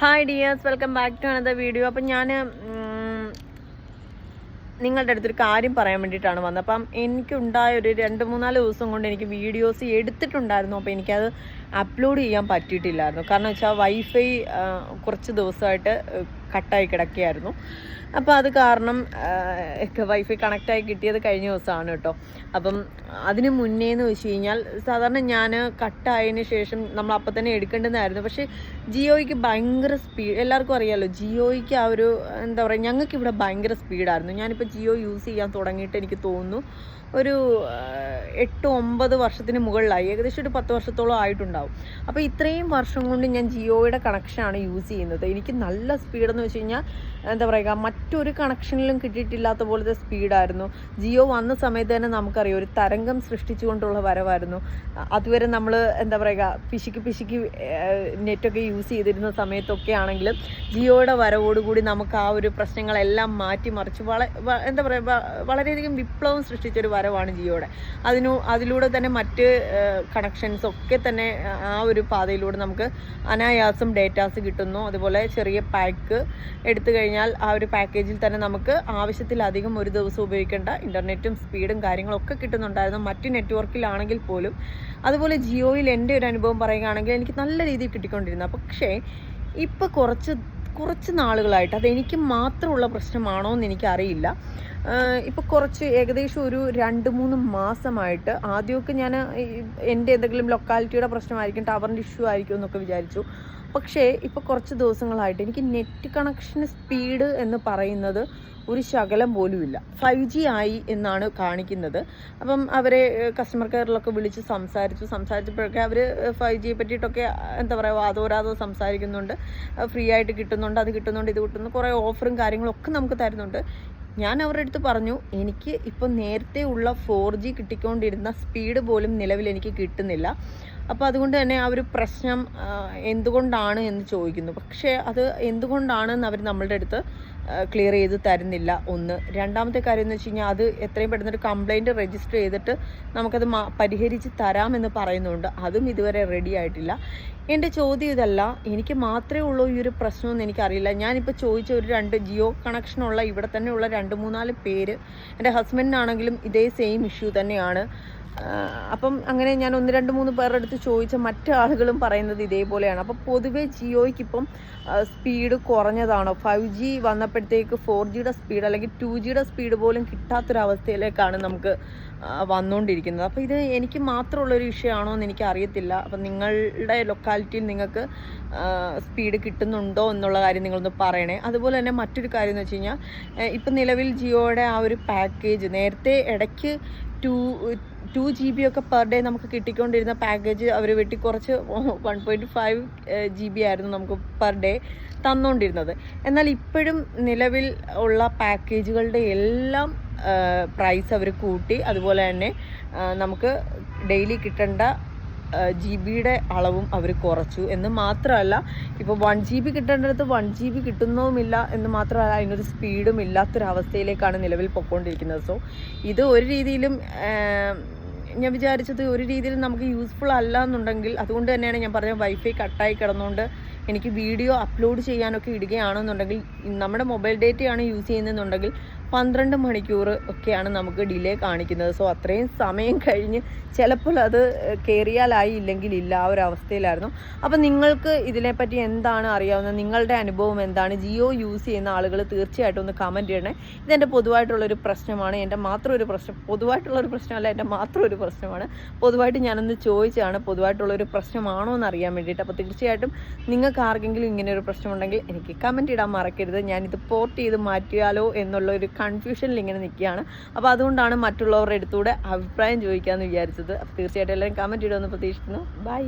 Hi dears welcome back to another video അപ്പം ഞാൻ നിങ്ങളുടെ അടുത്തൊരു കാര്യം പറയാൻ വേണ്ടിയിട്ടാണ് വന്നത്. അപ്പം എനിക്കുണ്ടായ ഒരു രണ്ട് മൂന്നാൽ ദിവസം കൊണ്ട് എനിക്ക് വീഡിയോസ് എടുത്തിട്ടുണ്ടായിരുന്നു. അപ്പോൾ എനിക്കത് അപ്ലോഡ് ചെയ്യാൻ പറ്റിയിട്ടില്ലായിരുന്നു. കാരണം വെച്ചാൽ വൈഫൈ കുറച്ച് ദിവസമായിട്ട് കട്ടായി കിടക്കുകയായിരുന്നു. അപ്പോൾ അത് കാരണം വൈഫൈ കണക്റ്റായി കിട്ടിയത് കഴിഞ്ഞ ദിവസമാണ് കേട്ടോ. അപ്പം അതിന് മുന്നേ എന്ന് വെച്ച് കഴിഞ്ഞാൽ സാധാരണ ഞാൻ കട്ടായതിന് ശേഷം നമ്മൾ അപ്പം തന്നെ എടുക്കേണ്ടതായിരുന്നു പക്ഷേ ജിയോയ്ക്ക് ഭയങ്കര സ്പീഡ് എല്ലാവർക്കും അറിയാമല്ലോ ജിയോയ്ക്ക് ആ ഒരു എന്താ പറയുക ഞങ്ങൾക്ക് ഇവിടെ ഭയങ്കര സ്പീഡായിരുന്നു ഞാനിപ്പോൾ ജിയോ യൂസ് ചെയ്യാൻ തുടങ്ങിയിട്ട് എനിക്ക് തോന്നുന്നു ഒരു എട്ട് ഒമ്പത് വർഷത്തിന് മുകളിലായി. ഏകദേശം ഒരു പത്ത് വർഷത്തോളം ആയിട്ടുണ്ടാവും. അപ്പോൾ ഇത്രയും വർഷം കൊണ്ട് ഞാൻ ജിയോയുടെ കണക്ഷനാണ് യൂസ് ചെയ്യുന്നത്. എനിക്ക് നല്ല സ്പീഡെന്ന് വെച്ച് കഴിഞ്ഞാൽ എന്താ പറയുക മറ്റൊരു കണക്ഷനിലും കിട്ടിയിട്ടില്ലാത്ത പോലത്തെ സ്പീഡായിരുന്നു ജിയോ വന്ന സമയത്ത് തന്നെ നമുക്കറിയാം ഒരു തരംഗം സൃഷ്ടിച്ചുകൊണ്ടുള്ള വരവായിരുന്നു. അതുവരെ നമ്മൾ എന്താ പറയുക പിശുക്ക് പിശുക്ക് നെറ്റൊക്കെ യൂസ് ചെയ്തിരുന്ന സമയത്തൊക്കെ ആണെങ്കിലും ജിയോയുടെ വരവോടുകൂടി നമുക്ക് ആ ഒരു പ്രശ്നങ്ങളെല്ലാം മാറ്റിമറിച്ച് വള എന്താ പറയുക വളരെയധികം വിപ്ലവം സൃഷ്ടിച്ചൊരു വരവാണ് ജിയോയുടെ. അതിനു അതിലൂടെ തന്നെ മറ്റ് കണക്ഷൻസ് ഒക്കെ തന്നെ ആ ഒരു പാതയിലൂടെ നമുക്ക് അനായാസം ഡേറ്റാസ് കിട്ടുന്നു. അതുപോലെ ചെറിയ പാക്ക് എടുത്തു കഴിഞ്ഞാൽ ആ ഒരു പാക്കേജിൽ തന്നെ നമുക്ക് ആവശ്യത്തിലധികം ഒരു ദിവസം ഉപയോഗിക്കേണ്ട ഇന്റർനെറ്റും സ്പീഡും കാര്യങ്ങളൊക്കെ കിട്ടുന്നുണ്ടായിരുന്നു. മറ്റ് നെറ്റ്വർക്കിലാണെങ്കിൽ പോലും. അതുപോലെ ജിയോയിൽ എന്റെ ഒരു അനുഭവം പറയുകയാണെങ്കിൽ എനിക്ക് നല്ല രീതിയിൽ കിട്ടിക്കൊണ്ടിരുന്നു. പക്ഷേ ഇപ്പോൾ കുറച്ച് കുറച്ച് നാളുകളായിട്ട് അതെനിക്ക് മാത്രമുള്ള പ്രശ്നമാണോ എന്ന് എനിക്കറിയില്ല. ഇപ്പോൾ കുറച്ച് ഏകദേശം ഒരു രണ്ട് മൂന്ന് മാസമായിട്ട് ആദ്യമൊക്കെ ഞാൻ എന്റെ എന്തെങ്കിലും ലൊക്കാലിറ്റിയുടെ പ്രശ്നമായിരിക്കും ടവറിന്റെ ഇഷ്യൂ ആയിരിക്കും എന്നൊക്കെ വിചാരിച്ചു. പക്ഷേ ഇപ്പോൾ കുറച്ച് ദിവസങ്ങളായിട്ട് എനിക്ക് നെറ്റ് കണക്ഷൻ സ്പീഡ് എന്ന് പറയുന്നത് ഒരു ശകലം പോലും ഇല്ല ഫൈവ് ജി ആയി എന്നാണ് കാണിക്കുന്നത്. അപ്പം അവരെ കസ്റ്റമർ കെയറിലൊക്കെ വിളിച്ച് സംസാരിച്ചു. സംസാരിച്ചപ്പോഴൊക്കെ അവർ ഫൈവ് ജിയെ പറ്റിയിട്ടൊക്കെ എന്താ പറയുക വാതോരാതോ സംസാരിക്കുന്നുണ്ട്. ഫ്രീ ആയിട്ട് കിട്ടുന്നുണ്ട് അത് കിട്ടുന്നുണ്ട് ഇത് കിട്ടുന്നു കുറേ ഓഫറും കാര്യങ്ങളൊക്കെ നമുക്ക് തരുന്നുണ്ട്. ഞാൻ അവരുടെ അടുത്ത് പറഞ്ഞു എനിക്ക് ഇപ്പം നേരത്തെ ഉള്ള ഫോർ ജി കിട്ടിക്കൊണ്ടിരുന്ന സ്പീഡ് പോലും നിലവിൽ എനിക്ക് കിട്ടുന്നില്ല. അപ്പോൾ അതുകൊണ്ട് തന്നെ ആ ഒരു പ്രശ്നം എന്തുകൊണ്ടാണ് എന്ന് ചോദിക്കുന്നു. പക്ഷേ അത് എന്തുകൊണ്ടാണെന്ന് അവർ നമ്മളുടെ അടുത്ത് ക്ലിയർ ചെയ്ത് തരുന്നില്ല. ഒന്ന്. രണ്ടാമത്തെ കാര്യം എന്ന് വെച്ച് കഴിഞ്ഞാൽ അത് എത്രയും പെട്ടെന്ന് ഒരു കംപ്ലൈന്റ് രജിസ്റ്റർ ചെയ്തിട്ട് നമുക്കത് പരിഹരിച്ച് തരാമെന്ന് പറയുന്നുണ്ട്. അതും ഇതുവരെ റെഡി ആയിട്ടില്ല. എന്റെ ചോദ്യം ഇതല്ല. എനിക്ക് മാത്രമേ ഉള്ളൂ ഈ ഒരു പ്രശ്നമെന്ന് എനിക്കറിയില്ല. ഞാനിപ്പോൾ ചോദിച്ച ഒരു രണ്ട് ജിയോ കണക്ഷനുള്ള ഇവിടെ തന്നെയുള്ള രണ്ട് മൂന്നാൽ പേര് എന്റെ ഹസ്ബൻഡിനാണെങ്കിലും ഇതേ സെയിം ഇഷ്യൂ തന്നെയാണ്. അപ്പം അങ്ങനെ ഞാൻ ഒന്ന് രണ്ട് മൂന്ന് പേരുടെ അടുത്ത് ചോദിച്ച മറ്റു ആളുകളും പറയുന്നത് ഇതേപോലെയാണ്. അപ്പോൾ പൊതുവെ ജിയോയ്ക്ക് ഇപ്പം സ്പീഡ് കുറഞ്ഞതാണോ? ഫൈവ് ജി വന്നപ്പോഴത്തേക്ക് ഫോർ ജിയുടെ സ്പീഡ് അല്ലെങ്കിൽ ടു ജിയുടെ സ്പീഡ് പോലും കിട്ടാത്തൊരവസ്ഥയിലേക്കാണ് നമുക്ക് വന്നുകൊണ്ടിരിക്കുന്നത് അപ്പോൾ ഇത് എനിക്ക് മാത്രമുള്ളൊരു വിഷയമാണോ എന്ന് എനിക്ക് അറിയത്തില്ല. അപ്പം നിങ്ങളുടെ ലൊക്കാലിറ്റിയിൽ നിങ്ങൾക്ക് സ്പീഡ് കിട്ടുന്നുണ്ടോ എന്നുള്ള കാര്യം നിങ്ങളൊന്ന് പറയണേ. അതുപോലെ തന്നെ മറ്റൊരു കാര്യം എന്ന് വെച്ച് കഴിഞ്ഞാൽ ഇപ്പം നിലവിൽ ജിയോയുടെ ആ ഒരു പാക്കേജ് നേരത്തെ ഇടയ്ക്ക് ടു ടു ജി ബി ഒക്കെ പെർ ഡേ നമുക്ക് കിട്ടിക്കൊണ്ടിരുന്ന പാക്കേജ് അവർ വെട്ടി കുറച്ച് one point five G B ആയിരുന്നു നമുക്ക് പെർ ഡേ തന്നുകൊണ്ടിരുന്നത് എന്നാൽ ഇപ്പോഴും നിലവിൽ ഉള്ള പാക്കേജുകളുടെ എല്ലാം പ്രൈസ് അവർ കൂട്ടി. അതുപോലെ തന്നെ നമുക്ക് ഡെയിലി കിട്ടേണ്ട ജി ബിയുടെ അളവും അവർ കുറച്ചു. എന്ന് മാത്രമല്ല ഇപ്പോൾ വൺ ജി ബി കിട്ടേണ്ടടുത്ത് വൺ ജി ബി കിട്ടുന്നതുമില്ല എന്ന് മാത്രമല്ല അതിനൊരു സ്പീഡും ഇല്ലാത്തൊരവസ്ഥയിലേക്കാണ് നിലവിൽ പൊയ്ക്കൊണ്ടിരിക്കുന്നത് സോ ഇത് ഒരു രീതിയിലും ഞാൻ വിചാരിച്ചത് ഒരു രീതിയിൽ നമുക്ക് യൂസ്ഫുൾ അല്ല എന്നുണ്ടെങ്കിൽ അതുകൊണ്ട് തന്നെയാണ് ഞാൻ പറഞ്ഞത് വൈഫൈ കട്ടായി കിടന്നുകൊണ്ട് എനിക്ക് വീഡിയോ അപ്ലോഡ് ചെയ്യാനൊക്കെ ഇടുകയാണെന്നുണ്ടെങ്കിൽ നമ്മുടെ മൊബൈൽ ഡേറ്റയാണ് യൂസ് ചെയ്യുന്നതെന്നുണ്ടെങ്കിൽ പന്ത്രണ്ട് മണിക്കൂർ ഒക്കെയാണ് നമുക്ക് ഡിലേ കാണിക്കുന്നത്. സോ അത്രയും സമയം കഴിഞ്ഞ് ചിലപ്പോൾ അത് കയറിയാലായി ഇല്ലെങ്കിൽ ഇല്ല ആ ഒരു അവസ്ഥയിലായിരുന്നു. അപ്പം നിങ്ങൾക്ക് ഇതിനെപ്പറ്റി എന്താണ് അറിയാവുന്നത്? നിങ്ങളുടെ അനുഭവം എന്താണ്? ജിയോ യൂസ് ചെയ്യുന്ന ആളുകൾ തീർച്ചയായിട്ടും ഒന്ന് കമന്റ് ചെയ്യണേ. ഇതെന്റെ പൊതുവായിട്ടുള്ളൊരു പ്രശ്നമാണ്. എന്റെ മാത്രം ഒരു പ്രശ്നം പൊതുവായിട്ടുള്ളൊരു പ്രശ്നമല്ല എന്റെ മാത്രം ഒരു പ്രശ്നമാണ്. പൊതുവായിട്ട് ഞാനൊന്ന് ചോദിച്ചാണ് പൊതുവായിട്ടുള്ളൊരു പ്രശ്നമാണോ എന്ന് അറിയാൻ വേണ്ടിയിട്ട്. അപ്പോൾ തീർച്ചയായിട്ടും നിങ്ങൾക്ക് ആർക്കെങ്കിലും ഇങ്ങനെ ഒരു പ്രശ്നമുണ്ടെങ്കിൽ എനിക്ക് കമന്റ് ഇടാൻ മറക്കരുത്. ഞാനിത് പോർട്ട് ചെയ്ത് മാറ്റിയാലോ എന്നുള്ള ഒരു കൺഫ്യൂഷനിൽ ഇങ്ങനെ നിൽക്കുകയാണ്. അപ്പോൾ അതുകൊണ്ടാണ് മറ്റുള്ളവരുടെ അടുത്തൂടെ അഭിപ്രായം ചോദിക്കാമെന്ന് വിചാരിച്ചത്. അപ്പോൾ തീർച്ചയായിട്ടും എല്ലാവരും കമന്റ് ഇടുമെന്ന് പ്രതീക്ഷിക്കുന്നു. ബൈ